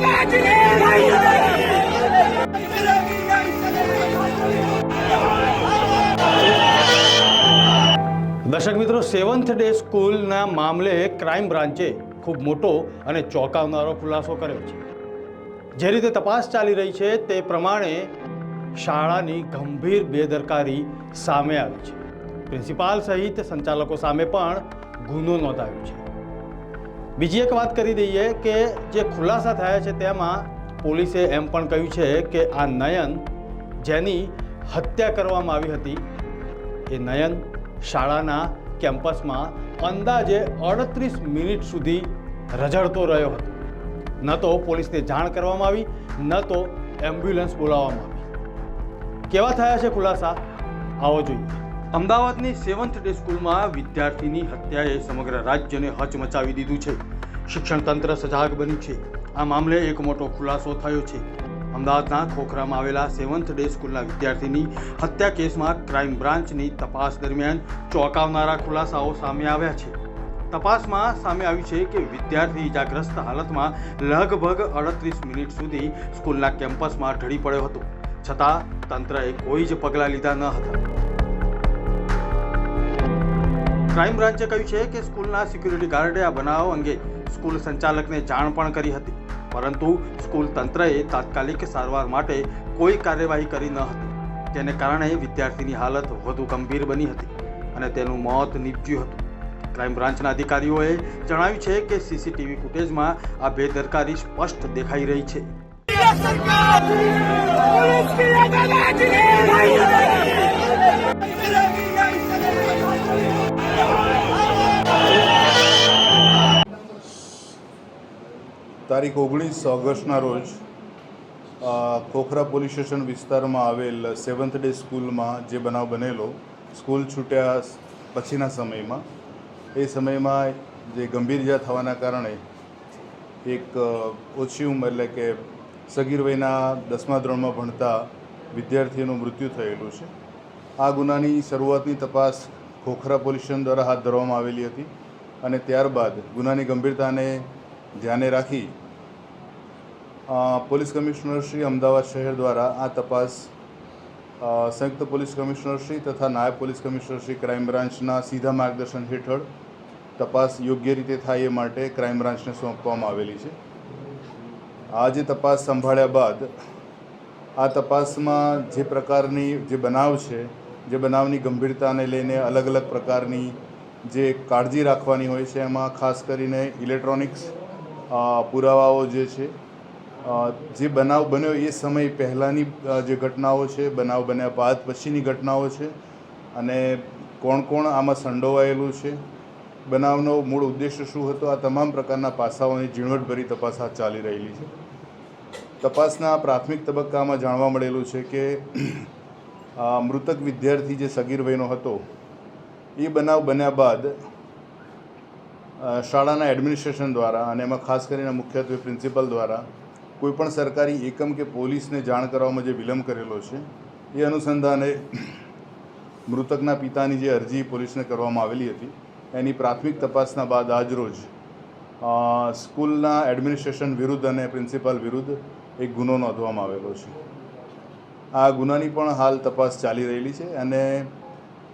દર્શક મિત્રો seventh day સ્કૂલના મામલે ક્રાઇમ બ્રાન્ચે ખૂબ મોટો અને ચોંકાવનારો ખુલાસો કર્યો છે. જે રીતે તપાસ ચાલી રહી છે, તે પ્રમાણે શાળાની ગંભીર બેદરકારી સામે આવી છે. પ્રિન્સિપાલ સહિત સંચાલકો સામે પણ ગુનો નોંધાયો છે. બીજી એક વાત કરી દઈએ કે જે ખુલાસા થયા છે તેમાં પોલીસે એમ પણ કહ્યું છે કે આ નયન જેની હત્યા કરવામાં આવી હતી, એ નયન શાળાના કેમ્પસમાં અંદાજે અડત્રીસ મિનિટ સુધી રઝળતો રહ્યો હતો. ન તો પોલીસને જાણ કરવામાં આવી, ન તો એમ્બ્યુલન્સ બોલાવવામાં આવી. કેવા થયા છે ખુલાસા? આવો જોઈએ. અમદાવાદની સેવન્થ ડે સ્કૂલમાં વિદ્યાર્થીની હત્યાએ સમગ્ર રાજ્યને હચમચાવી દીધું છે. શિક્ષણ તંત્ર સજાગ બન્યું છે. આ મામલે એક મોટો ખુલાસો થયો છે. અમદાવાદના ખોખરામાં આવેલા સેવન્થ ડે સ્કૂલના વિદ્યાર્થીની હત્યા કેસમાં ક્રાઇમ બ્રાન્ચની તપાસ દરમિયાન ચોંકાવનારા ખુલાસાઓ સામે આવ્યા છે. તપાસમાં સામે આવ્યું છે કે વિદ્યાર્થી ઇજાગ્રસ્ત હાલતમાં લગભગ અડત્રીસ મિનિટ સુધી સ્કૂલના કેમ્પસમાં ઢળી પડ્યો હતો. છતાં તંત્રએ કોઈ જ પગલાં લીધા ન હતા. ક્રાઇમ બ્રાન્ચે કહ્યું છે કે સ્કૂલના સિક્યુરિટી ગાર્ડે આ બનાવ અંગે સ્કૂલ સંચાલકને જાણ પણ કરી હતી પરંતુ સ્કૂલ તંત્રએ તાત્કાલિક સારવાર માટે કોઈ કાર્યવાહી કરી ન હતી જેને કારણે વિદ્યાર્થીની હાલત વધુ ગંભીર બની હતી અને તેનું મોત નીપજ્યું હતું ક્રાઇમ બ્રાન્ચના અધિકારીઓએ જણાવ્યું છે કે સીસીટીવી ફૂટેજમાં આ બેદરકારી સ્પષ્ટ દેખાઈ રહી છે सरकार पुलिस की अदालत તારીખ ઓગણીસ ઓગસ્ટના રોજ ખોખરા પોલીસ સ્ટેશન વિસ્તારમાં આવેલ સેવન્થ ડે સ્કૂલમાં જે બનાવ બનેલો, સ્કૂલ છૂટ્યા પછીના સમયમાં, એ સમયમાં જે ગંભીર ઇજા થવાના કારણે એક ઓછી ઉંમર એટલે કે સગીર વયના દસમા ધોરણમાં ભણતા વિદ્યાર્થીઓનું મૃત્યુ થયેલું છે. આ ગુનાની શરૂઆતની તપાસ ખોખરા પોલીસ સ્ટેશન દ્વારા હાથ ધરવામાં આવેલી હતી અને ત્યારબાદ ગુનાની ગંભીરતાને ધ્યાને રાખી પોલીસ કમિશનર શ્રી અમદાવાદ શહેર દ્વારા આ તપાસ સંયુક્ત પોલીસ કમિશનર શ્રી તથા નાયબ પોલીસ કમિશનર શ્રી ક્રાઇમ બ્રાન્ચના સીધા માર્ગદર્શન હેઠળ તપાસ યોગ્ય રીતે થાય એ માટે ક્રાઇમ બ્રાન્ચને સોંપવામાં આવેલી છે. આજે તપાસ સંભાળ્યા બાદ, આ તપાસમાં જે પ્રકારની જે બનાવ છે, જે બનાવની ગંભીરતાને લઈને અલગ અલગ પ્રકારની જે કાળજી રાખવાની હોય છે, એમાં ખાસ કરીને ઇલેક્ટ્રોનિક્સ પુરાવાઓ જે છે જે બનાવ બન્યો એ સમય પહેલાંની જે ઘટનાઓ છે, બનાવ બન્યા બાદ પછીની ઘટનાઓ છે અને કોણ કોણ આમાં સંડોવાયેલું છે, બનાવનો મૂળ ઉદ્દેશ્ય શું હતો, આ તમામ પ્રકારના પાસાઓની ઝીણવટભરી તપાસ હાથ ચાલી રહેલી છે. તપાસના પ્રાથમિક તબક્કામાં જાણવા મળેલું છે કે મૃતક વિદ્યાર્થી જે સગીર વયનો હતો, એ બનાવ બન્યા બાદ શાળાના એડમિનિસ્ટ્રેશન દ્વારા અને એમાં ખાસ કરીને મુખ્યત્વે પ્રિન્સિપલ દ્વારા કોઈપણ સરકારી એકમ કે પોલીસને જાણ કરવામાં જે વિલંબ કરેલો છે, એ અનુસંધાને મૃતકના પિતાની જે અરજી પોલીસને કરવામાં આવેલી હતી. એની પ્રાથમિક તપાસના બાદ આજરોજ સ્કૂલના એડમિનિસ્ટ્રેશન વિરુદ્ધ અને પ્રિન્સિપાલ વિરુદ્ધ એક ગુનો નોંધવામાં આવેલો છે. આ ગુનાની પણ હાલ તપાસ ચાલી રહેલી છે અને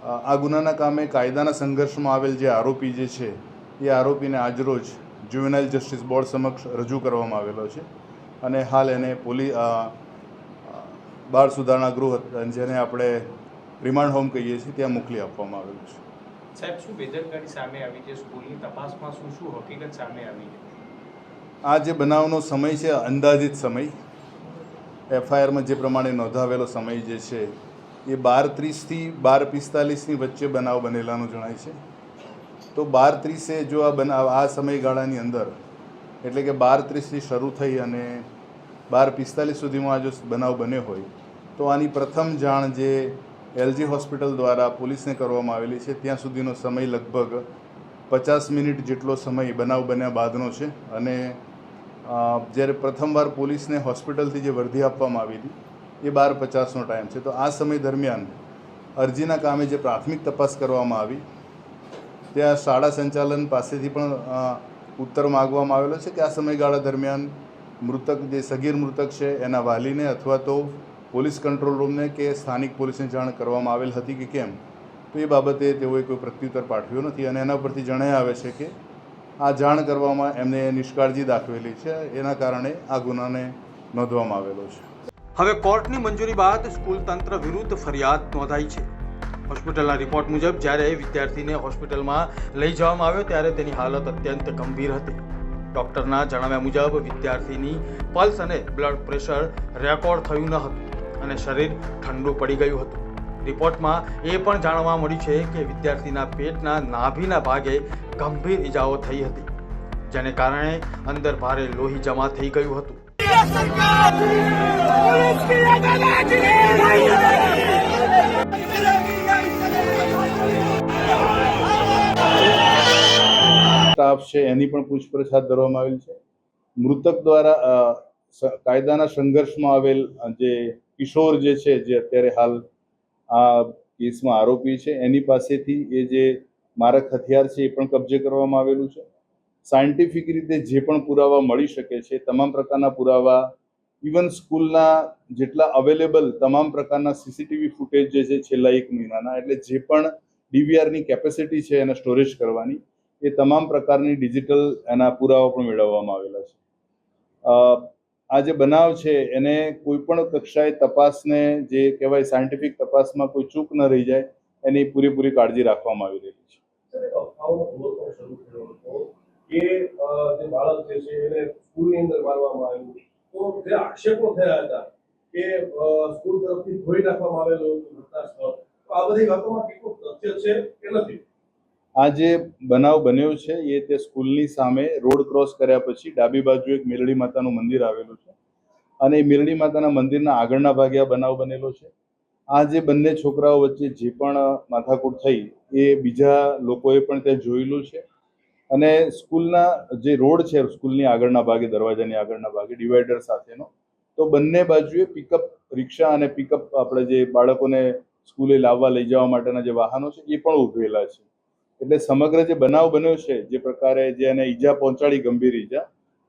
આ ગુનાના કામે કાયદાના સંઘર્ષમાં આવેલ જે આરોપી જે છે, એ આરોપીને આજરોજ જ્યુવેનાઇલ જસ્ટિસ બોર્ડ સમક્ષ રજૂ કરવામાં આવેલો છે. અને હાલ એને પોલી અ, અ, બાળ સુધારણા ગૃહ જેને આપણે રિમાન્ડ હોમ કહીએ છીએ ત્યાં મોકલી આપવામાં આવેલું છે. સાહેબ શું બેદરકારી સામે આવી છે? સ્કૂલની તપાસમાં શું શું હકીકત સામે આવી છે? આ જે બનાવનો સમય છે અંદાજિત સમય એફઆઈઆરમાં જે પ્રમાણે નોંધાવેલો સમય જે છે એ બાર ત્રીસથી બાર પિસ્તાલીસની વચ્ચે બનાવ બનેલાનું જણાય છે. તો બાર ત્રીસે જો આ બનાવ આ સમયગાળાની અંદર એટલે કે બાર ત્રીસથી શરૂ થઈ અને બાર પિસ્તાલીસ સુધીમાં જો બનાવ બન્યો હોય, તો આની પ્રથમ જાણ જે એલજી હોસ્પિટલ દ્વારા પોલીસને કરવામાં આવેલી છે, ત્યાં સુધીનો સમય લગભગ પચાસ મિનિટ જેટલો સમય બનાવ બન્યા બાદનો છે. અને જ્યારે પ્રથમવાર પોલીસને હોસ્પિટલથી જે વર્ધી આપવામાં આવી હતી, એ બાર પચાસનો ટાઈમ છે. તો આ સમય દરમિયાન અરજીના કામે જે પ્રાથમિક તપાસ કરવામાં આવી, ત્યાં શાળા સંચાલન પાસેથી પણ ઉત્તર માગવામાં આવેલો છે કે આ સમયગાળા દરમિયાન મૃતક જે સગીર મૃતક છે, એના વાલીને અથવા તો પોલીસ કંટ્રોલ રૂમને કે સ્થાનિક પોલીસને જાણ કરવામાં આવેલ હતી કે કેમ? તો એ બાબતે તેઓએ કોઈ પ્રત્યુત્તર પાઠવ્યો નથી અને એના પરથી જણાઈ આવે છે કે આ જાણ કરવામાં એમને નિષ્કાળજી દાખવેલી છે. એના કારણે આ ગુનાને નોંધવામાં આવેલો છે. હવે કોર્ટની મંજૂરી બાદ સ્કૂલ તંત્ર વિરુદ્ધ ફરિયાદ નોંધાઈ છે. હોસ્પિટલના રિપોર્ટ મુજબ જ્યારે વિદ્યાર્થીને હોસ્પિટલમાં લઈ જવામાં આવ્યો ત્યારે તેની હાલત અત્યંત ગંભીર હતી. ડોક્ટરના જણાવ્યા મુજબ વિદ્યાર્થીની પલ્સ અને બ્લડ પ્રેશર રેકોર્ડ થયું ન હતું અને શરીર ઠંડુ પડી ગયું હતું રિપોર્ટમાં એ પણ જાણવા મળ્યું છે કે વિદ્યાર્થીના પેટના નાભીના ભાગે ગંભીર ઈજાઓ થઈ હતી જેને કારણે અંદર ભારે લોહી જમા થઈ ગયું હતું सरकार સ્ટાફ છે, એની પણ પૂછપરછ હાથ ધરવામાં આવેલ છે. મૃતક દ્વારા કાયદાના સંઘર્ષમાં આવેલ જે કિશોર જે છે, જે અત્યારે હાલ આ કેસમાં આરોપી છે, એની પાસેથી એ જે મારક હથિયાર છે, એ પણ કબજે કરવામાં આવેલું છે. સાયન્ટિફિક રીતે જે પણ પુરાવા મળી શકે છે, તમામ પ્રકારના પુરાવા, ઇવન સ્કૂલના જેટલા અવેલેબલ તમામ પ્રકારના સીસીટીવી ફૂટેજ જે છે, છેલ્લા એક મહિનાના, એટલે જે પણ ડીવીઆરની કેપેસિટી છે, એને સ્ટોરેજ કરવાની એ તમામ પ્રકારની ડિજિટલ એના પુરાવા પણ મેળવવામાં આવેલા છે. આ જે બનાવ છે, એને કોઈ પણ કક્ષાએ તપાસને જે કહેવાય સાયન્ટિફિક તપાસમાં કોઈ ચૂક ન રહી જાય, એની પૂરેપૂરી કાળજી રાખવામાં આવી રહી છે. જે બાળક જે છે, એને સ્કૂલની અંદર મારવામાં આવ્યું તો આક્ષેપો થયા હતા આ બધી વાતોમાં કેટલું તથ્ય છે કે નથી? આ જે બનાવ બન્યો છે, એ તે સ્કૂલની સામે રોડ ક્રોસ કર્યા પછી ડાબી બાજુ એક મેલડી માતાનું મંદિર આવેલું છે. અને એ મેલડી માતાના મંદિરના આગળના ભાગે આ બનાવ બનેલો છે. આ જે બંને છોકરાઓ વચ્ચે જે પણ માથાકૂટ થઈ, એ બીજા લોકોએ પણ ત્યાં જોયેલું છે. અને સ્કૂલના જે રોડ છે, સ્કૂલની આગળના ભાગે, દરવાજાની આગળના ભાગે, ડિવાઈડર સાથેનો, તો બંને બાજુએ પિકઅપ રિક્ષા અને પિકઅપ આપણે જે બાળકોને સ્કૂલે લાવવા લઈ જવા માટેના જે વાહનો છે, એ પણ ઉભેલા છે. એટલે સમગ્ર જે બનાવ બન્યો છે, જે પ્રકારે જે એને ઈજા પહોંચાડી ગંભીર ઈજા,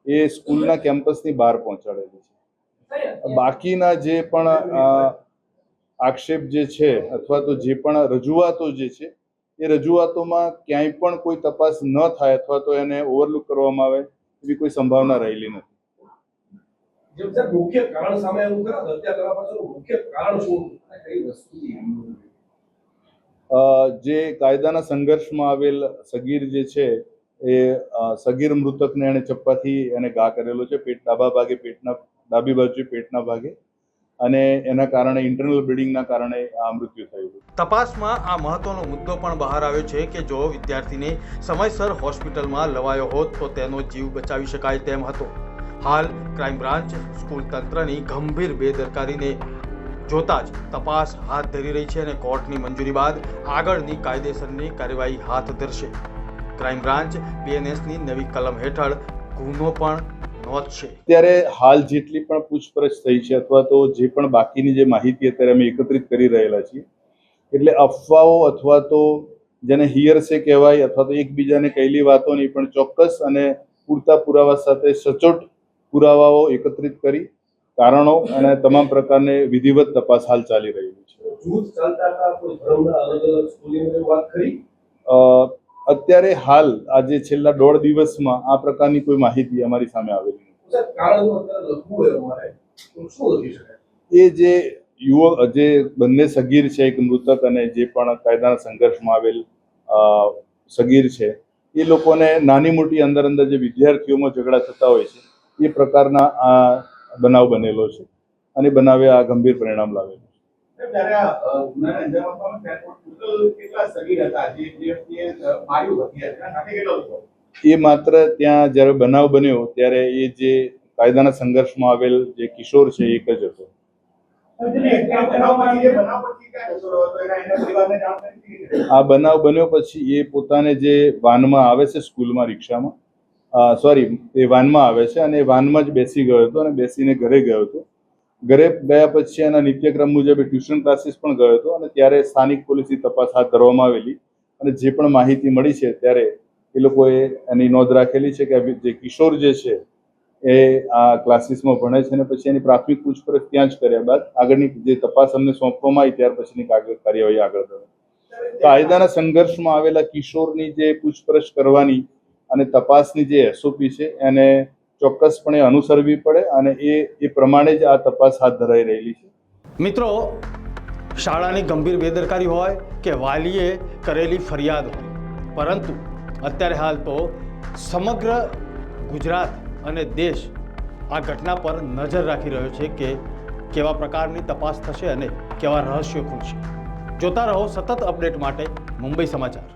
એ સ્કૂલના કેમ્પસની બહાર પહોંચાડેલી છે. બાકીના જે પણ આક્ષેપ જે છે અથવા તો જે પણ રજૂઆતો જે છે, એ રજૂઆતોમાં ક્યાંય પણ કોઈ તપાસ ન થાય અથવા તો એને ઓવરલુક કરવામાં આવે એવી કોઈ સંભાવના રહેલી નથી. મુખ્ય કારણ સામે એવું મુખ્ય કારણ શું? જે કાયદાના સંઘર્ષમાં આવેલ સગીર જે છે, એ સગીર મૃતકને એણે ચપ્પાથી એને ઘા કરેલો છે, પેટ ડાબા ભાગે, પેટના, ડાબી બાજુ પેટના ભાગે. અને એના કારણે ઇન્ટરનલ બ્લીડિંગના કારણે આ મૃત્યુ થયું તપાસમાં આ મહત્વનો મુદ્દો પણ બહાર આવ્યો છે કે જો વિદ્યાર્થીને સમયસર હોસ્પિટલમાં લવાયો હોત તો તેનો જીવ બચાવી શકાય તેમ હતો. હાલ, ક્રાઇમ બ્રાન્ચ, સ્કૂલ તંત્રની ગંભીર બેદરકારીને જોતા જ તપાસ હાથ ધરી રહી છે અને કોર્ટની મંજૂરી બાદ આગળની કાયદેસરની કાર્યવાહી હાથ ધરશે. ક્રાઇમ બ્રાન્ચ બીએનએસની નવી કલમ હેઠળ ગુનો પણ નોંધશે. અત્યારે હાલ જેટલી પણ પૂછપરછ થઈ છે અથવા તો જે પણ બાકીની જે માહિતી અત્યારે અમે એકત્રિત કરી રહેલા છીએ, એટલે અફવાઓ અથવા તો જેને હિયરસે કહેવાય અથવા તો એકબીજાને કહેલી વાતોની પણ ચોક્કસ અને પૂરતા પુરાવા સાથે સચોટ પુરાવાઓ એકત્રિત કરી કારણો અને તમામ પ્રકારની વિધિવત તપાસ હાલ ચાલી રહી છે. અત્યારે હાલ આજે છેલ્લા દોઢ દિવસમાં આ પ્રકારની કોઈ માહિતી અમારી સામે આવેલી એ જે યુવક જે બંને સગીર છે એક મૃતક અને જે પણ કાયદાના સંઘર્ષમાં આવેલ સગીર છે એ લોકોને નાની મોટી અંદર અંદર જે વિદ્યાર્થીઓમાં ઝઘડા થતા હોય છે એ પ્રકારના આ બનાવ બનેલો છે. અને બનાવે આ ગંભીર પરિણામ લાવેલું છે. એ માત્ર ત્યાં જ્યારે બનાવ બન્યો ત્યારે એ જે કાયદાના સંઘર્ષમાં આવેલ જે કિશોર છે એક જ હતો? આ બનાવ બન્યો પછી એ પોતાને જે વાનમાં આવે છે સ્કૂલમાં રિક્ષામાં સોરી એ વાનમાં આવે છે અને એ વાનમાં જ બેસી ગયો હતો અને બેસીને ઘરે ગયો હતો. ઘરે ગયા પછી એના નિત્યક્રમ મુજબ ટ્યુશન ક્લાસીસ પણ ગયો હતો અને ત્યારે સ્થાનિક પોલીસની તપાસ હાથ ધરવામાં આવેલી અને જે પણ માહિતી મળી છે ત્યારે એ લોકોએ એની નોંધ રાખેલી છે કે જે કિશોર જે છે એ આ ક્લાસીસમાં ભણે છે અને પછી એની પ્રાથમિક પૂછપરછ ત્યાં જ કર્યા બાદ આગળની જે તપાસ અમને સોંપવામાં આવી ત્યાર પછીની કાર્યવાહી આગળ ધરે. કાયદાના સંઘર્ષમાં આવેલા કિશોરની જે પૂછપરછ કરવાની અને તપાસની જે એસઓપી છે, એને ચોક્કસપણે અનુસરવી પડે અને એ એ પ્રમાણે જ આ તપાસ હાથ ધરાઈ રહેલી છે. મિત્રો, શાળાની ગંભીર બેદરકારી હોય કે વાલીએ કરેલી ફરિયાદ હોય, પરંતુ અત્યારે હાલ તો સમગ્ર ગુજરાત અને દેશ આ ઘટના પર નજર રાખી રહ્યો છે કે કેવા પ્રકારની તપાસ થશે અને કેવા રહસ્યો ખુલશે જોતા રહો સતત અપડેટ માટે મુંબઈ સમાચાર.